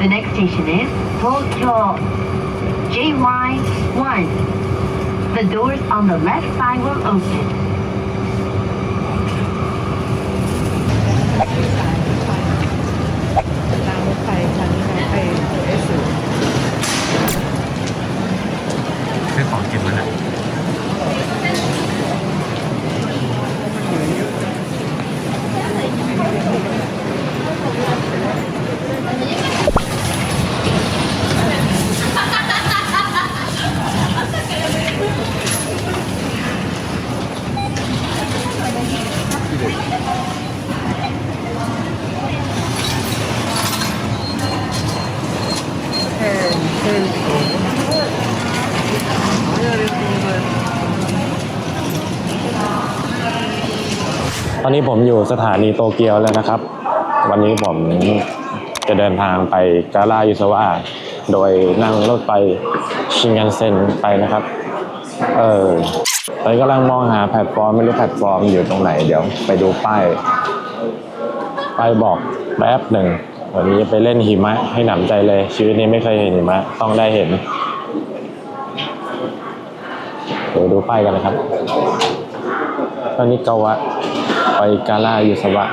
The next station is Tokyo JY1. The doors on the left side will open. ตอนนี้ผมอยู่สถานีโตเกียวแล้วนะครับ วันนี้ผมจะเดินทางไปกาลายุสวะโดยนั่งรถไฟชินกันเซ็นไปนะครับ เออตอนนี้กำลังมองหาแพลตฟอร์ม ไม่รู้แพลตฟอร์มอยู่ตรงไหน เดี๋ยวไปดูป้าย ป้ายบอกแป๊บหนึ่ง วันนี้จะไปเล่นหิมะให้หนำใจเลย ชีวิตนี้ไม่เคยเห็นหิมะ ต้องได้เห็นเดี๋ยวดูป้ายกันนะครับ ตอนนี้เกาวะ ไปกาลายุสวะ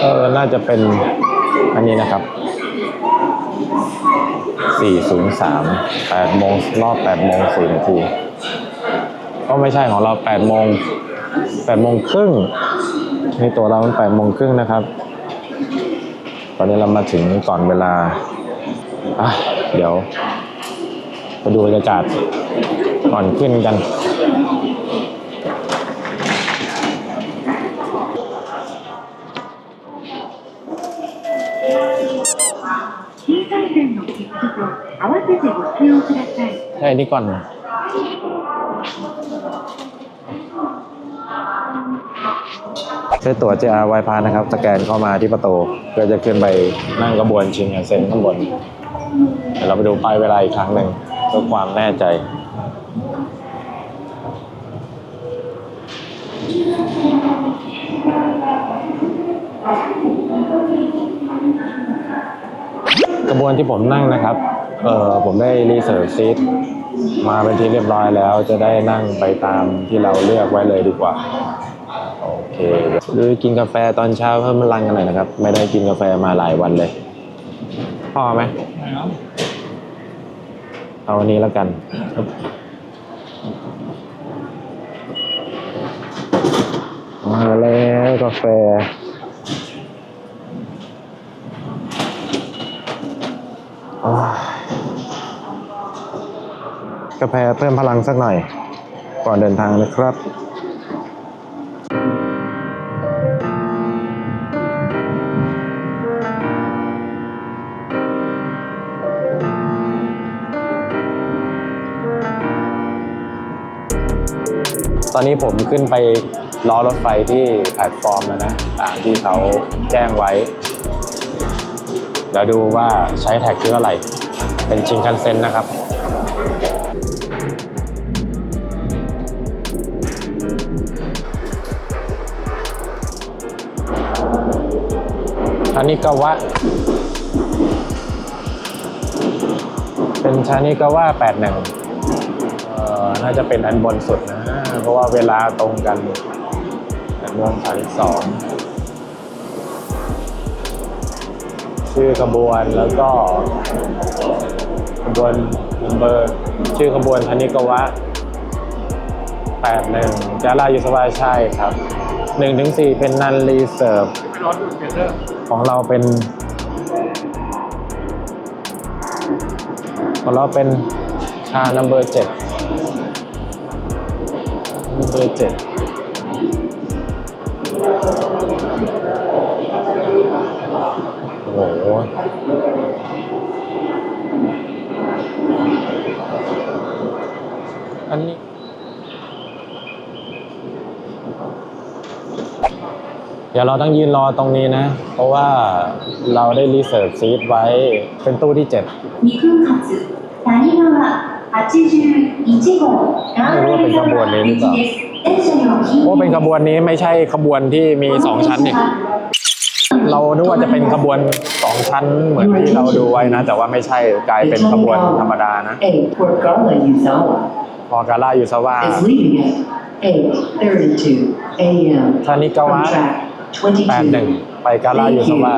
เออน่าจะเป็นอันนี้นะครับ 403 8โมงรอบ8โมง4นาทีก็ไม่ใช่ของเรา8โมง8โมงครึ่ง นตัวเรามัน8โมงครึ่งนะครับ ตอนนี้เรามาถึงก่อนเวลา อ่ะ เดี๋ยวไปดูบรรยากาศก่อนขึ้นกัน 新幹線の切符と合わせてご使用ください。 ใช่นี่ก่อ ใช้ตั๋ว JR w i พานะครับ สแกนเข้ามาที่ประตูเพื่อจะขึ้นไปนั่งกระบวนชิงกันเซ็นข้างบนเดี๋ยวเราไปดูป้ายเวลาอีกครั้งหนึ่งเพื่อความแน่ใจกระบวนที่ผมนั่งนะครับ เออผมได้รีเสิร์ชซีทมาเป็นที่เรียบร้อยแล้วจะได้นั่งไปตามที่เราเลือกไว้เลยดีกว่า คหรือกินกาแฟตอนเช้าเพิ่มพลังกันหน่อยนะครับ ไม่ได้กินกาแฟมาหลายวันเลย พอไหมเอาอันนี้แล้วกันมาแล้วกาแฟกาแฟเพิ่มพลังสักหน่อย ก่อนเดินทางนะครับ อนนี้ผมขึ้นไปรอรถไฟที่แพลตฟอร์มแล้วนะตามที่เขาแจ้งไว้ เดี๋ยวดูว่าใช้แท็กชื่ออะไรเป็นชิงคันเซ็นนะครับชานิกาวะเป็นชานิกาวะแปดหนึ่งเอ่อน่าจะเป็นอันบนสุดนะ เพราะว่าเวลาตรงกันอันบนสามสองชื่อขบวนแล้วก็ขบวนอันเบอร์ชื่อขบวนธนิกวะ81จารายุสวาใช่ครับ1ถึง4เป็นนันรีเซิร์ฟของเราเป็น ของเราเป็นชานัมเบอร์7นัม เบอร์เจ็ดโอ้โหอันนี้เดี๋ยวเราต้องยืนรอตรงนี้นะ เพราะว่าเราได้รีเสิร์ฟซีทไว้เป็นตู้ที่เจ็ดมีเครื่องขัดจืดแต่นี่เราอะ 81号が電車เป็นขบวนนี้หรือเปล่าว่าเป็นขบวนนี้ไม่ใช่ขบวนที่มีสองชั้นเนี่ยเราดูว่าจะเป็นขบวนสองชั้นเหมือนที่เราดูไว้นะ แต่ว่าไม่ใช่กลายเป็นขบวนธรรมดานะพอกาล่ายู่าวะทานิกาวะแปดหนึ่งไปกาล่ายู่าวะ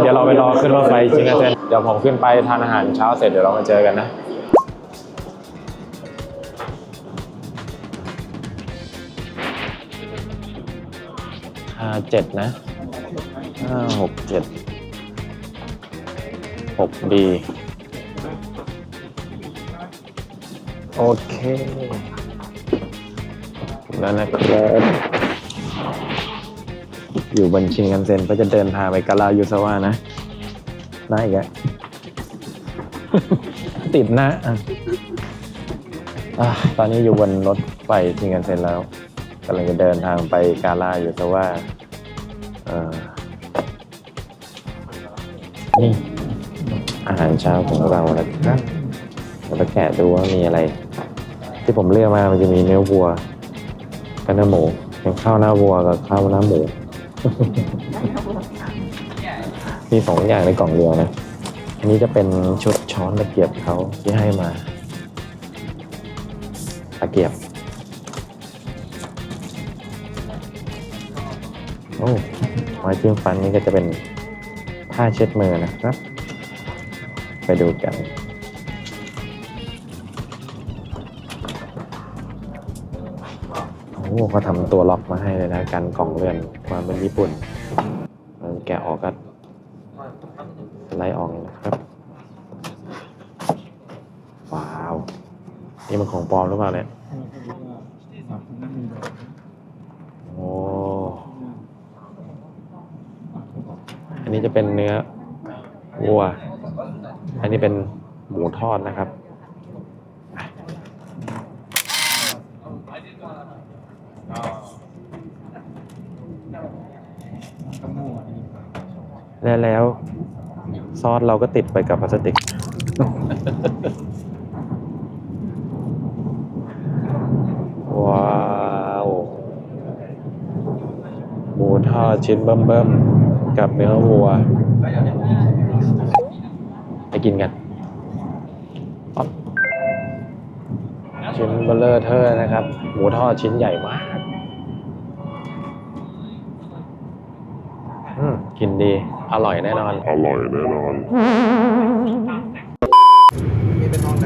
เดี๋ยวเราไปรอขึ้นรถไฟจริงนะเจนเดี๋ยวผมขึ้นไปทานอาหารเช้าเสร็จเดี๋ยวเรามาเจอกันนะาเจ็ดนะห้าหกเจ็ดหกดีโอเค แล้วนะครับอยู่บันชิงกันเซ็นก็จะเดินทางไปกาลายูซาวะนะน่าอีกแล้วติดนะอะตอนนี้อยู่บนรถไฟชิงกันเซ็นแล้ว กำลังจะเดินทางไปกาลาอยูซาวะเอ่อนี่อาหารเช้าของเราแล้วครับเราไปแกะดูว่ามีอะไร ที่ผมเลือกมามันจะมีเนื้อวัวกับเนื้อหมูเป็นข้าวหน้าวัวกับข้าวหน้าหมู มีสองอย่างในกล่องเดียวนะอันนี้จะเป็นชุดช้อนตะเกียบเขาที่ให้มาตะเกียบ โอ้ไม้จิ้มฟันนี่ก็จะเป็นผ้าเช็ดมือนะครับ ไปดูกันโอ้เขาทำตัวล็อกมาให้เลยนะกันกล่องเรือนความเป็นญี่ปุ่นเราแกะออกก็ไลด์ออกเลยนะครับ ว้าว นี่มันของปลอมหรือเปล่าเนี่ย อันนี้จะเป็นเนื้อวัว อันนี้เป็นหมูทอดนะครับ และแล้วซอสเราก็ติดไปกับพลาสติก ว้าว หมูทอดชิ้นเบิ่มๆ กับเนื้อวัวไปกินกันอ๊อบชิ้นเบลเลอร์เทอร์นะครับ หมูทอดชิ้นใหญ่มากอืมกินดี อร่อยแน่นอน อร่อยแน่นอนนี่เป็นห้องน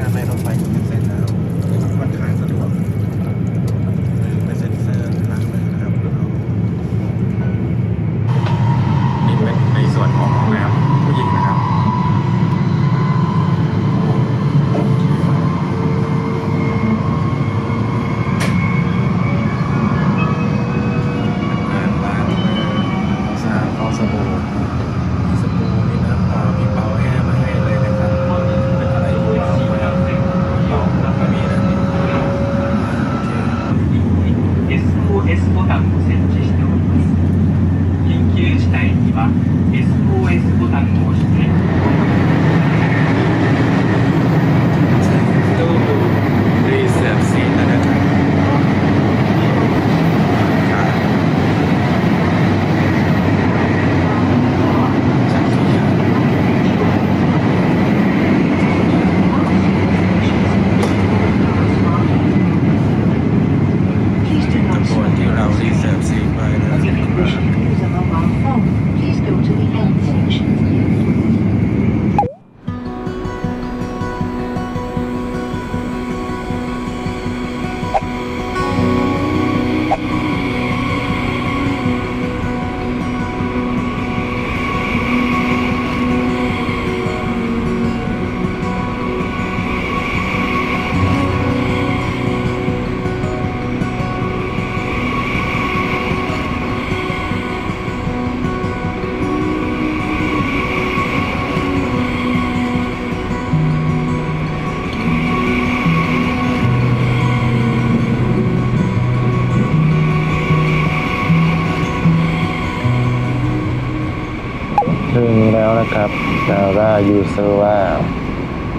้ำในรถไฟชิน ยูเซอร์ว่า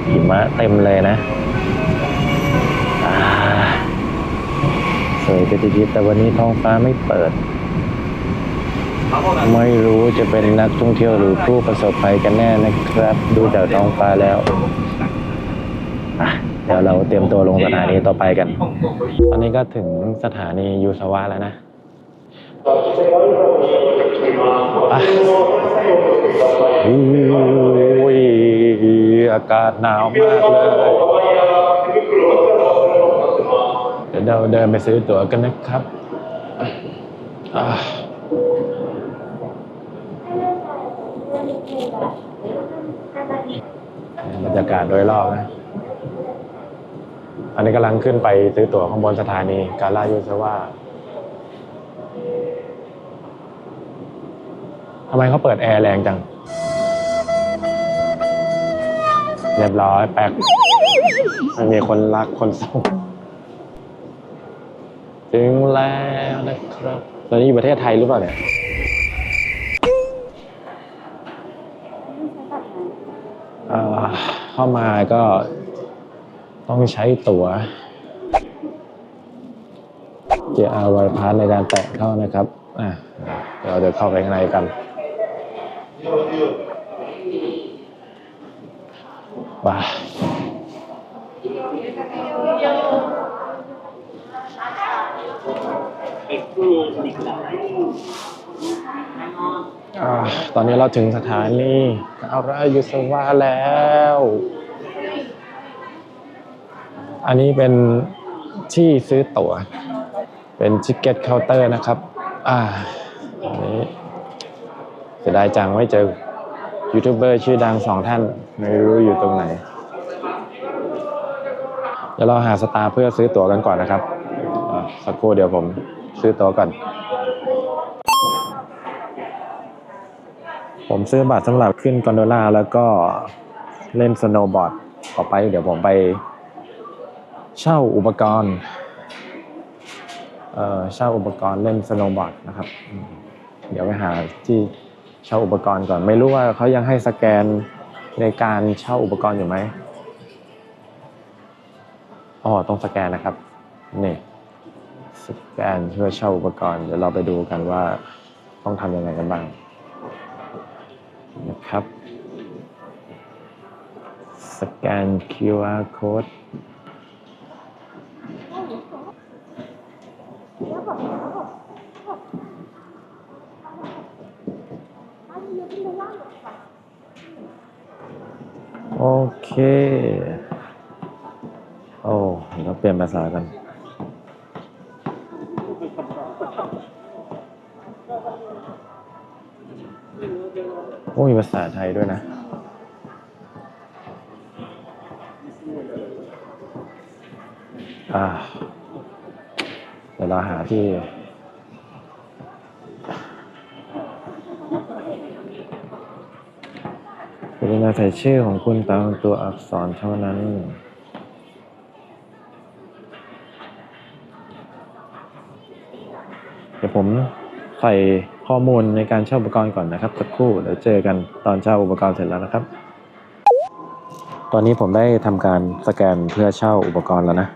หิมะเต็มเลยนะสวยไปทีเดียแต่วันนี้ท้องฟ้าไม่เปิด ไม่รู้จะเป็นนักท่องเที่ยวหรือผู้ประสบภัยกันแน่นะครับ ดูจากท้องฟ้าแล้วอะเดี๋ยวเราเตรียมตัวลงสถานีต่อไปกัน ตอนนี้ก็ถึงสถานียูสวะแล้วนะ ไปอุ้ยอากาศหนาวมากเลย เดี๋ยวเราเดินไปซื้อตั๋วกันนะครับอะบรรยากาศโดยรอบนะ อันนี้กำลังขึ้นไปซื้อตั๋วข้างบนสถานี กาลายูซาวะ ทำไมเขาเปิดแอร์แรงจัง เรียบร้อยแป๊กไม่มีคนรักคนเศร้าถึงแล้วนะครับ ตอนนี้อยู่ประเทศไทยหรือเปล่าเนี่ยอ่าเข้ามาก็ต้องใช้ตั๋ว JR w i p a s s ในการแตะเข้านะครับ อะเราจะเข้าไปข้างในกัน ว้าอ่าตอนนี้เราถึงสถานีอารายุสวาแล้ว อันนี้เป็นที่ซื้อตั๋ว เป็นชิคเก็ตเคาน์เตอร์นะครับ อ่า เสียดายจังไม่เจอยูทูบเบอร์ชื่อดังสองท่านไม่รู้อยู่ตรงไหนเดี๋ยวเราหาสตาร์เพื่อซื้อตั๋วกันก่อนนะครับสักครู่เดี๋ยวผมซื้อตั๋วก่อน ผมซื้อบัตรสำหรับขึ้นกอนโดล่าแล้วก็เล่นสโนว์บอร์ดต่อไป เดี๋ยวผมไปเช่าอุปกรณ์เอ่อเช่าอุปกรณ์เล่นสโนว์บอร์ดนะครับ เดี๋ยวไปหาที่ เช่าอุปกรณ์ก่อน ไม่รู้ว่าเขายังให้สแกนในการเช่าอุปกรณ์อยู่ไหมอ๋อต้องสแกนนะครับนี่สแกนเพื่อเช่าอุปกรณ์เดี๋ยวเราไปดูกันว่าต้องทำยังไงกันบ้างนะครับสแกน QR code โอเค โอ้เราเปลี่ยนภาษากันโอ้มีภาษาไทยด้วยนะ อ่า เดี๋ยวเราหาที่ รุณาใส่ชื่อของคุณตามตัวอักษรเท่านั้นเดี๋ยวผมใส่ข้อมูลในการเช่าอุปกรณ์ก่อนนะครับสักครู่เดี๋ยวเจอกันตอนเช่าอุปกรณ์เสร็จแล้วนะครับ ตอนนี้ผมได้ทำการสแกนเพื่อเช่าอุปกรณ์แล้วนะ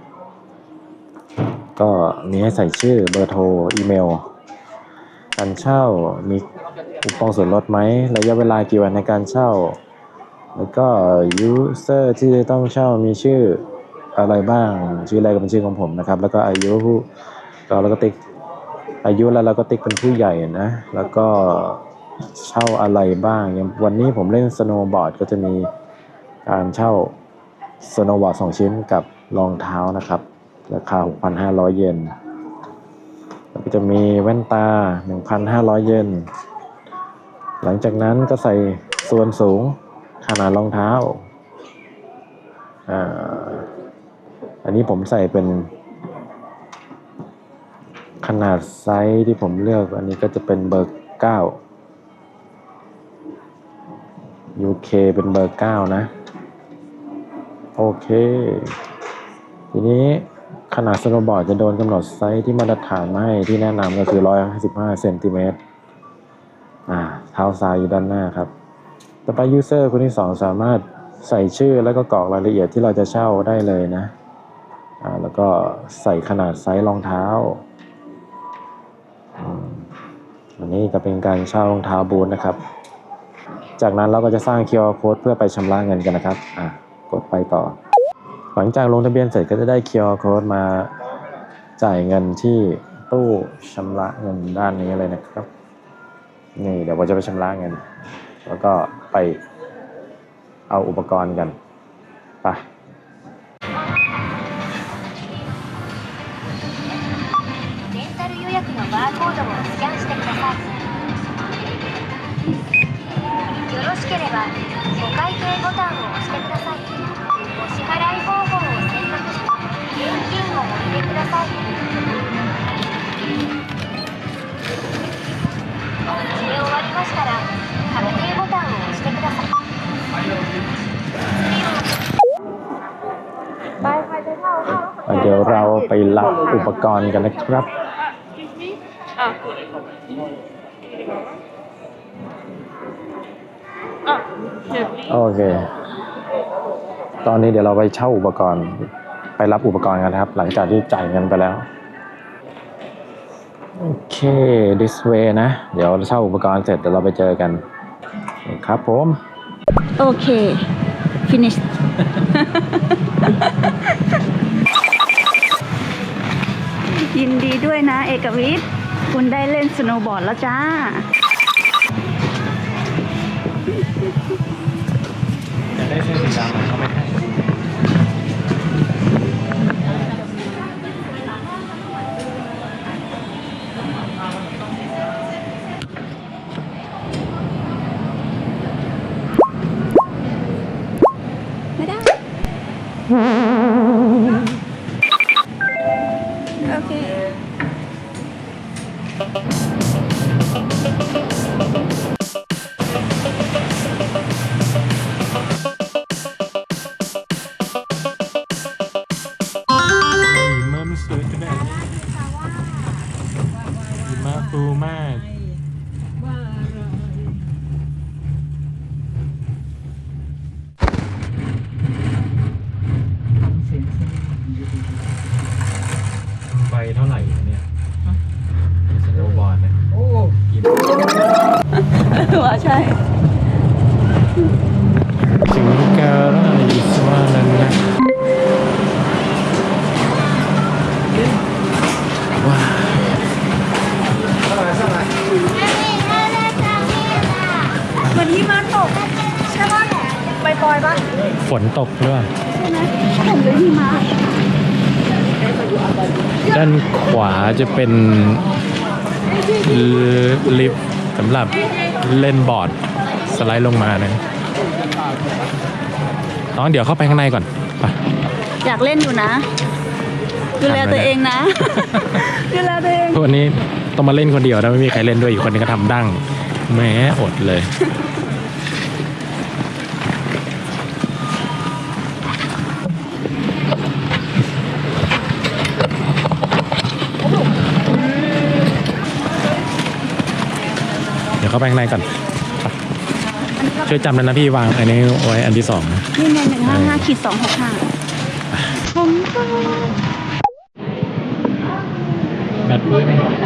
ก็มีให้ใส่ชื่อเบอร์โทรอีเมลการเช่ามีคูปองส่วนลดไหมระยะเวลากี่วันในการเช่า แล้วก็ยูเซอร์ที่จะต้องเช่ามีชื่ออะไรบ้าง ชื่ออะไรก็เป็นชื่อของผมนะครับ แล้วก็อายุเราแล้วก็ติ๊กอายุแล้วเราก็ติ๊กเป็นผู้ใหญ่นะ แล้วก็เช่าอะไรบ้างอย่างวันนี้ผมเล่นสโนว์บอร์ดก็จะมีการเช่าสโนว์บอร์ดสองชิ้นกับรองเท้านะครับ ราคา 6,500 เยนแล้วก็จะมีแว่นตา 1,500 เยนหลังจากนั้นก็ใส่ส่วนสูง ขนาดรองเท้าอ่าอันนี้ผมใส่เป็น ขนาดไซส์ที่ผมเลือก อันนี้ก็จะเป็นเบอร์9 UK เป็นเบอร์9นะ โอเค ทีนี้ขนาดสโนบอร์ดจะโดนกำหนดไซส์ที่มาตรฐานมาให้ที่แนะนำก็คือ 155เซนติเมตรอ่า เท้าซ้ายอยู่ด้านหน้าครับ ต่อไปยูเซอร์คนที่สองสามารถใส่ชื่อแล้วก็กรอกรายละเอียดที่เราจะเช่าได้เลยนะแล้วก็ใส่ขนาดไซส์รองเท้าอันนี้จะเป็นการเช่ารองเท้าบูทนะครับ จากนั้นเราก็จะสร้าง QR code เพื่อไปชำระเงินกันนะครับอะกดไปต่อ หลังจากลงทะเบียนเสร็จก็จะได้ QR code มาจ่ายเงินที่ตู้ชำระเงินด้านนี้เลยนะครับ นี่เดี๋ยวผมจะไปชำระเงิน แล้วก็ ไปเอาอุปกรณ์กันไป レンタル予約のバーコードをスキャンしてくださいよろしければお会計ボタンを押してください ไปรับอุปกรณ์กันนะครับโอเค ตอนนี้เดี๋ยวเราไปเช่าอุปกรณ์ ไปรับอุปกรณ์กันนะครับ หลังจากที่จ่ายเงินไปแล้ว โอเค this way นะ เดี๋ยวเช่าอุปกรณ์เสร็จเดี๋ยวเราไปเจอกัน ครับผม โอเค finish ด้วยนะ เอกวิทย์ คุณได้เล่นสโนว์บอร์ดแล้วจ้าอยากได้เส้นสีดำเข้าไม่ให้ไดูมาก วาจะเป็นลิฟต์สำหรับเล่นบอร์ดสไลด์ลงมานะน้องเดี๋ยวเข้าไปข้างในก่อนไปอยากเล่นอยู่นะ ดูแลตัวเองนะ ดูแลตัวเองวันนี้ต้องมาเล่นคนเดียวนะไม่มีใครเล่นด้วยอีกคนนึงก็ทำดั้งแหม้อดเลย เดี๋ยวเข้าไปข้างในก่อนไปช่วยจำเลยนะพี่วางอันนี้ไว้อันที่สองนะนี่ไงหนึ่งห้าห้าขีดสองหกห้าผมก็แบต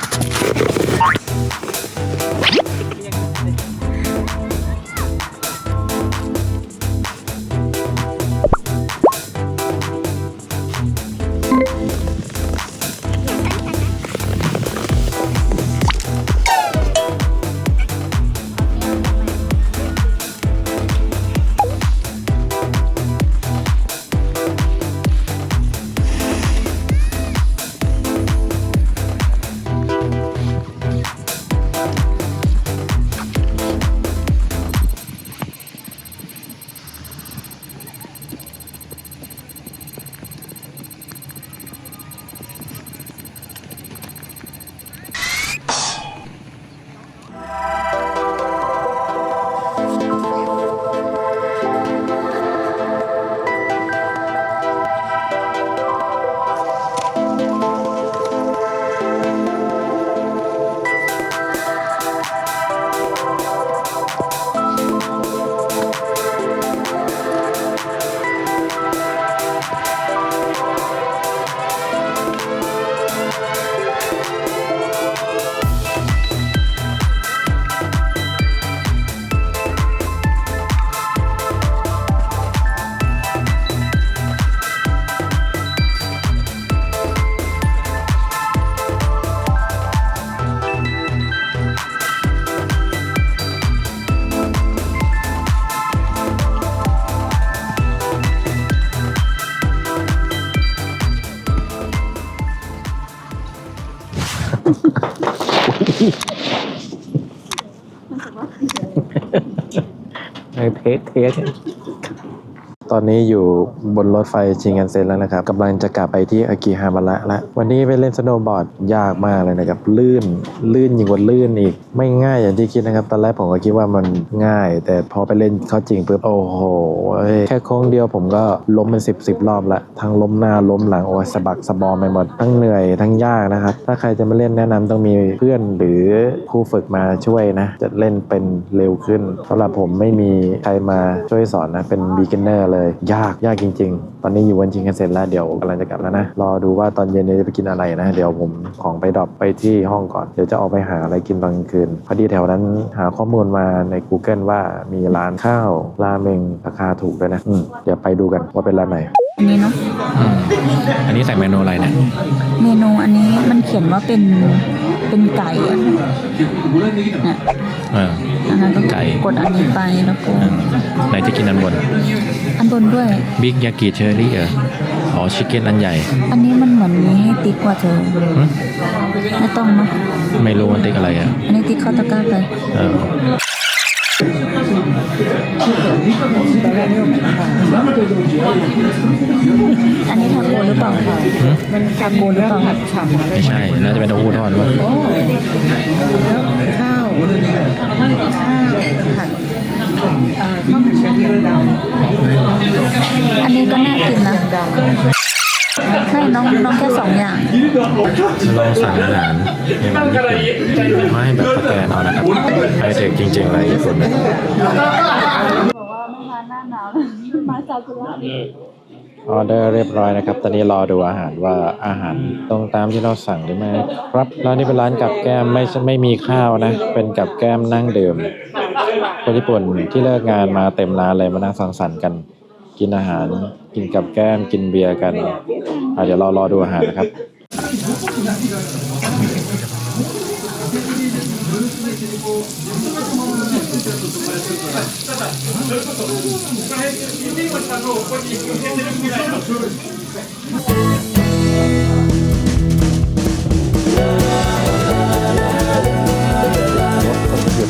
เทสเทส ตอนนี้อยู่บนรถไฟชิงกันเซ็นแล้วนะครับกำลังจะกลับไปที่อากิฮาบาระละวันนี้ไปเล่นสโนว์บอร์ดยากมากเลยนะครับลื่นลื่นยิ่งกว่าลื่นอีก ไม่ง่ายอย่างที่คิดนะครับ ตอนแรกผมก็คิดว่ามันง่าย แต่พอไปเล่นเข้าจริงปุ๊บโอ้โหเอ้แค่โค้งเดียวผมก็ล้มเป็นสิบสิบรอบละทั้งล้มหน้าล้มหลังโอ้ยสะบักสะบอมไปหมดทั้งเหนื่อยทั้งยากนะครับถ้าใครจะมาเล่นแนะนำต้องมีเพื่อนหรือครูฝึกมาช่วยนะจะเล่นเป็นเร็วขึ้นสำหรับผมไม่มีใครมาช่วยสอนนะเป็น beginner เลยยากยากจริง ๆ ตอนนี้อยู่วันชิงกันเสร็จแล้วเดี๋ยวกำลังจะกลับแล้วนะ รอดูว่าตอนเย็นนี้จะไปกินอะไรนะ เดี๋ยวผมของไปดรอปไปที่ห้องก่อน เดี๋ยวจะออกไปหาอะไรกินตอนกลางคืน พอดีแถวนั้นหาข้อมูลมาใน Google ว่ามีร้านข้าวราเมงราคาถูกด้วยนะอืมเดี๋ยวไปดูกันว่าเป็นร้านไหน อันนี้เนาะอันนี้ใส่เมนูอะไรเนี่ย เมนูอันนี้มันเขียนว่าเป็น เป็นไก่อะเนี่ยเอออันนั้นต้องไก่ กดอันนี้ไปแล้วก็ไหนจะกินอันบน อันบนด้วย บิ๊กยากิเชอรี่เอออ๋อชิคเก้นอันใหญ่ อันนี้มันเหมือนมีให้ติ๊กว่าเธอไม่ต้องเนาะไม่รู้มันติ๊กอะไรอะ อันนี้ติ๊กเข้าตะกร้าไป เออ อันนี้ทาโกหรือเปล่าคะมันทาโกหรือเปล่าไม่ใช่ น่าจะเป็นเต้าหู้ทอดวะข้าว ข้าวผัดข้าวผัดกระเทียมดำอันนี้ก็น่ากินนะ ไม่น้องน้องแค่สองอย่างลองสั่งอาหารในวันญี่ปุ่นมาให้แบบสแกนเอานะครับไฮเทคจริงๆเลยญี่ปุ่นเนี่ยบอกว่าไม่ทานหน้าหนาวมาซากุระออเดอร์เรียบร้อยนะครับ ตอนนี้รอดูอาหารว่าอาหารตรงตามที่เราสั่งหรือไม่ครับร้านนี้เป็นร้านกับแก้มไม่ใช่ไม่มีข้าวนะ เป็นกับแก้มนั่งดื่มคนญี่ปุ่นที่เลิกงานมาเต็มร้านเลยมานั่งสังสรรค์กัน กินอาหาร กินกับแก้มกินเบียร์กันอาเดี๋ยวเรารอดูอาหารนะครับ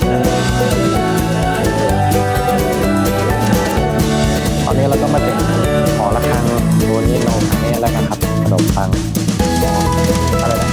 ต มาเต็มขอละครังตัวนี้เราแน่แล้วนะครับขนมปังอะไรนะ